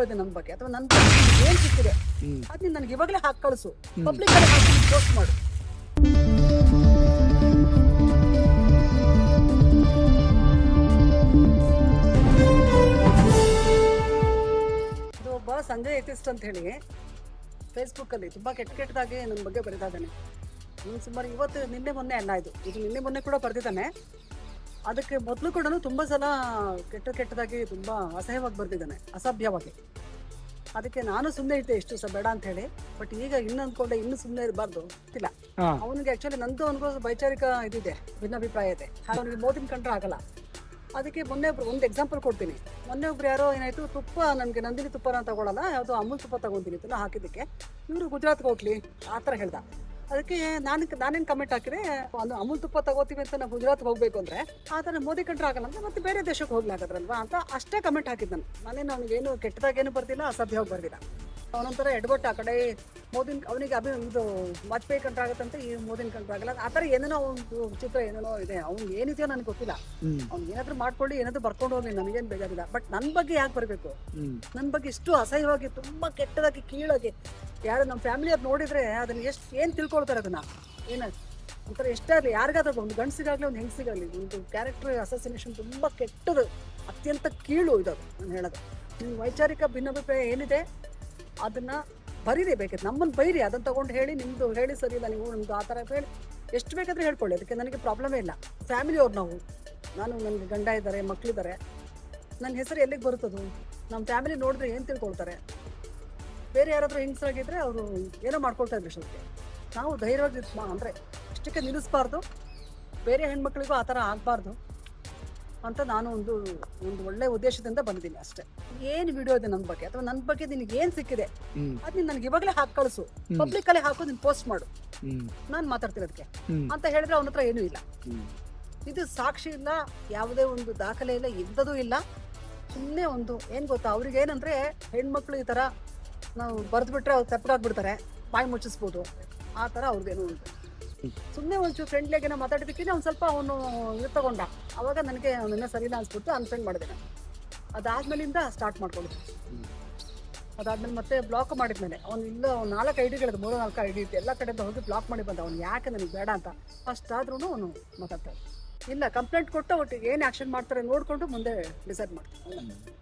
ಏನ್ ಸಿಕ್ಕಿದೆ. ಅದನ್ನ ನನಗೆ ಇವಾಗಲೇ ಹಾಕಿ ಕಳಿಸು. ಪಬ್ಲಿಕ್ ಅಲ್ಲಿ ಹಾಕಿ ಪೋಸ್ಟ್ ಮಾಡು. ಇದು ಒಬ್ಬ ಸಂಜಯ್ ಎಥಿಸ್ಟ್ ಅಂತ ಹೇಳಿ ಫೇಸ್ಬುಕ್ಕಲ್ಲಿ ತುಂಬ ಕೆಟ್ಟ ಕೆಟ್ಟದಾಗಿ ನನ್ನ ಬಗ್ಗೆ ಬರೀತಾ ಇದ್ದಾನೆ ಸುಮಾರು ಇವತ್ತು ನಿನ್ನೆ ಮೊನ್ನೆ ಅಲ್ಲ ಇದು. ಇದು ನಿನ್ನೆ ಮೊನ್ನೆ ಕೂಡ ಬರೆದಿದ್ದಾನೆ. ಅದಕ್ಕೆ ಮೊದಲು ಕೂಡ ತುಂಬಾ ಸಲ ಕೆಟ್ಟ ಕೆಟ್ಟದಾಗಿ ತುಂಬಾ ಅಸಹ್ಯವಾಗಿ ಬರ್ತಿದ್ದಾನೆ ಅಸಭ್ಯವಾಗಿ. ಅದಕ್ಕೆ ನಾನು ಸುಮ್ಮನೆ ಇದ್ದೆ ಇಷ್ಟು ಸಹ ಬೇಡ ಅಂತ ಹೇಳಿ. ಬಟ್ ಈಗ ಇನ್ನು ಅನ್ಕೊಂಡೆ ಇನ್ನು ಸುಮ್ಮನೆ ಇರಬಾರ್ದು ಗೊತ್ತಿಲ್ಲ. ಹಾ. ಅವನಿಗೆ ಆಕ್ಚುಲಿ ನಂದು ಅವನಿಗೂ ವೈಚಾರಿಕ ಇದಿದೆ ಭಿನ್ನಾಭಿಪ್ರಾಯ ಇದೆ. ಅವನಿಗೆ ಮೋದಿನ ಕಂಡ್ರೆ ಆಗಲ್ಲ. ಅದಕ್ಕೆ ಮೊನ್ನೆ ಒಬ್ರು ಒಂದು ಎಕ್ಸಾಂಪಲ್ ಕೊಡ್ತೀನಿ. ಮೊನ್ನೆ ಒಬ್ರು ಯಾರೋ ಏನಾಯ್ತು ತುಪ್ಪ ನನಗೆ ನಂದಿನಿ ತುಪ್ಪನ ತಗೊಳ್ಳಲ್ಲ ಯಾವುದೋ ಅಮೂಲ್ ತುಪ್ಪ ತಗೊಂತೀನಿ ಅಂತ ಹಾಕಿದ್ದಕ್ಕೆ. ಇವರು ಗುಜರಾತ್ಗೆ ಹೋಗ್ಲಿ ಆ ಥರ ಹೇಳ್ದ. ಅದಕ್ಕೆ ನಾನು ನಾನೇನು ಕಮೆಂಟ್ ಹಾಕಿದೆ, ಅಲ್ಲಿ, ಅಮೂಲ್ ತುಪ್ಪ ತಗೋತೀವಿ ಅಂತ ನಾವು ಗುಜರಾತ್ ಹೋಗ್ಬೇಕು ಅಂದ್ರೆ, ಆ ಥರ ಮೋದಿ ಕಂಡ್ರೆ ಆಗಲ್ಲ ಅಂದ್ರೆ ಮತ್ತೆ ಬೇರೆ ದೇಶಕ್ಕೆ ಹೋಗ್ಲಾಗದ್ರಲ್ವಾ ಅಂತ ಅಷ್ಟೇ ಕಮೆಂಟ್ ಹಾಕಿದ್ದು ನಾನು. ನಾನೇನು ಕೆಟ್ಟದಾಗ ಕೆಟ್ಟದಾಗೇನು ಬರ್ದಿಲ್ಲ ಅಸಭ್ಯವಾಗಿ ಬರ್ದಿಲ್ಲ. ಅವನೊಂಥರ ಎಡ್ಬೊಟ್ಟು ಆ ಕಡೆ ಮೋದಿನ ಅವನಿಗೆ ಅಭಿ ಇದು ವಾಜಪೇಯಿ ಕಂಡ್ರೆ ಆಗತ್ತಂತ ಈ ಮೋದಿನ ಕಂಡ್ರೆ ಆಗಲ್ಲ. ಆ ಥರ ಏನೇನೋ ಒಂದು ಚಿತ್ರ ಏನೇನೋ ಇದೆ. ಅವ್ನು ಏನಿದೆಯೋ ನನಗೆ ಗೊತ್ತಿಲ್ಲ. ಅವ್ನ್ ಏನಾದ್ರೂ ಮಾಡ್ಕೊಳ್ಳಿ ಏನಾದ್ರೂ ಬರ್ಕೊಂಡು ಹೋಗ್ಲಿ ನನಗೇನು ಬೇಜಾರಿಲ್ಲ. ಬಟ್ ನನ್ನ ಬಗ್ಗೆ ಯಾಕೆ ಬರಬೇಕು. ನನ್ನ ಬಗ್ಗೆ ಇಷ್ಟು ಅಸಹ್ಯವಾಗಿ ತುಂಬ ಕೆಟ್ಟದಾಗಿ ಕೀಳಾಗಿ ಯಾರು ನಮ್ಮ ಫ್ಯಾಮಿಲಿ ಅವ್ರು ನೋಡಿದ್ರೆ ಅದನ್ನ ಎಷ್ಟು ಏನು ತಿಳ್ಕೊಳ್ತಾರೆ ಅದನ್ನ? ಏನ? ಒಂಥರ ಎಷ್ಟೇ ಆಗಲಿ ಯಾರಿಗಾದ್ರೂ ಒಂದು ಗಂಡಸಿಗಾಗಲಿ ಒಂದು ಹೆಂಗಸಿಗಾಗಲಿ ಒಂದು ಕ್ಯಾರೆಕ್ಟರ್ ಅಸೋಸಿನೇಷನ್ ತುಂಬ ಕೆಟ್ಟದು ಅತ್ಯಂತ ಕೀಳು ಇದು ನಾನು ಹೇಳೋದು. ನಿಮ್ಮ ವೈಚಾರಿಕ ಭಿನ್ನಾಭಿಪ್ರಾಯ ಏನಿದೆ? ಅದನ್ನ ಬರೀರಿ ಬೇಕಿತ್ತು ನಮ್ಮನ್ನು ಬೈರಿ ಅದನ್ನ ತಗೊಂಡು ಹೇಳಿ ನಿಮ್ಮದು ಹೇಳಿ ಸರಿ ಇಲ್ಲ, ನೀವು ನಿಮ್ಮದು ಆ ಥರ ಹೇಳಿ. ಎಷ್ಟು ಬೇಕಾದ್ರೆ ಹೇಳ್ಕೊಳ್ಳಿ, ಅದಕ್ಕೆ ನನಗೆ ಪ್ರಾಬ್ಲಮೇ ಇಲ್ಲ. ಫ್ಯಾಮಿಲಿ ಅವ್ರು ನಾವು. ನಾನು ನನಗೆ ಗಂಡ ಇದ್ದಾರೆ ಮಕ್ಕಳಿದ್ದಾರೆ ನನ್ನ ಹೆಸರು ಎಲ್ಲಿಗೆ ಬರುತ್ತದು? ನಮ್ಮ ಫ್ಯಾಮಿಲಿ ನೋಡಿದ್ರೆ ಏನು ತಿಳ್ಕೊಳ್ತಾರೆ? ಬೇರೆ ಯಾರಾದರೂ ಆಗಿದ್ರೆ ಅವರು ಏನೋ ಮಾಡ್ಕೊಳ್ತಾ ಇದ್ರು ಅಷ್ಟೊತ್ತಿಗೆ ನಾವು ಧೈರ್ಯವಾಗಿ ಅಂದ್ರೆ ಅಷ್ಟಕ್ಕೆ ನಿಲ್ಲಿಸ್ಬಾರ್ದು. ಬೇರೆ ಹೆಣ್ಮಕ್ಳಿಗೂ ಆ ಥರ ಆಗಬಾರ್ದು. ಅಂತ ನಾನು ಒಂದು ಒಂದು ಒಳ್ಳೆ ಉದ್ದೇಶದಿಂದ ಬಂದಿದ್ದೀನಿ ಅಷ್ಟೇ. ಏನು ವಿಡಿಯೋ ಇದೆ ನನ್ನ ಬಗ್ಗೆ? ಅಥವಾ ನನ್ನ ಬಗ್ಗೆ ನಿನಗೆ ಏನು ಸಿಕ್ಕಿದೆ? ಅದು ಅದು ನನಗೆ ಇವಾಗಲೇ ಹಾಕಿ ಕಳಿಸು. ಪಬ್ಲಿಕ್ ಅಲ್ಲಿ ಹಾಕು ನೀನು ಪೋಸ್ಟ್ ಮಾಡು. ನಾನು ಮಾತಾಡ್ತೀನಿ ಅದಕ್ಕೆ ಅಂತ ಹೇಳಿದ್ರೆ ಅವನ ಹತ್ರ ಏನೂ ಇಲ್ಲ. ಇದು ಸಾಕ್ಷಿ ಇಲ್ಲ ಯಾವುದೇ ಒಂದು ದಾಖಲೆ ಇಲ್ಲ ಇದ್ದದೂ ಇಲ್ಲ. ಸುಮ್ಮನೆ ಒಂದು ಏನು ಗೊತ್ತಾ? ಅವ್ರಿಗೆ ಏನಂದ್ರೆ ಹೆಣ್ಮಕ್ಳು ಈ ಥರ ನಾವು ಬರೆದ್ಬಿಟ್ರೆ ಅವ್ರು ತಪ್ಪಗಾಗ್ಬಿಡ್ತಾರೆ ಬಾಯಿ ಮುಚ್ಚಿಸ್ಬೋದು. ಆ ಥರ ಅವ್ರಿಗೇನು ಉಂಟು. ಸುಮ್ಮನೆ ಒಂಚೂರು ಫ್ರೆಂಡ್ಲಿಯಾಗೇನೋ ಮಾತಾಡಿದ್ದಕ್ಕಿಂತ ಒಂದು ಸ್ವಲ್ಪ ಅವನು ಇದು ತಗೊಂಡ. ಅವಾಗ ನನಗೆ ಅವನನ್ನ ಸರಿ ಅನ್ಸ್ಬಿಟ್ಟು ಅನ್ಫ್ರೆಂಡ್ ಮಾಡಿದೆ ನಾನು. ಅದಾದ್ಮೇಲಿಂದ ಸ್ಟಾರ್ಟ್ ಮಾಡ್ಕೊಂಡಿದ್ದೆ. ಅದಾದ್ಮೇಲೆ ಮತ್ತೆ ಬ್ಲಾಕ್ ಮಾಡಿದ್ಮೇಲೆ ಅವ್ನು ಇಲ್ಲ ಅವ್ನು ನಾಲ್ಕು ಐ ಡಿಗಳಿದೆ ಮೂರು ನಾಲ್ಕು ಐ ಡಿ ಇತ್ತು. ಎಲ್ಲ ಕಡೆಯಿಂದ ಹೋಗಿ ಬ್ಲಾಕ್ ಮಾಡಿ ಬಂದ ಅವ್ನು. ಯಾಕೆ ನನಗೆ ಬೇಡ ಅಂತ. ಫಸ್ಟ್ ಆದ್ರೂ ಅವನು ಮಾತಾಡ್ತಾನೆ. ಇಲ್ಲ ಕಂಪ್ಲೇಂಟ್ ಕೊಟ್ಟು ಒಟ್ಟಿಗೆ ಏನು ಆ್ಯಕ್ಷನ್ ಮಾಡ್ತಾರೆ ನೋಡಿಕೊಂಡು ಮುಂದೆ ಡಿಸೈಡ್ ಮಾಡ್ತಾರೆ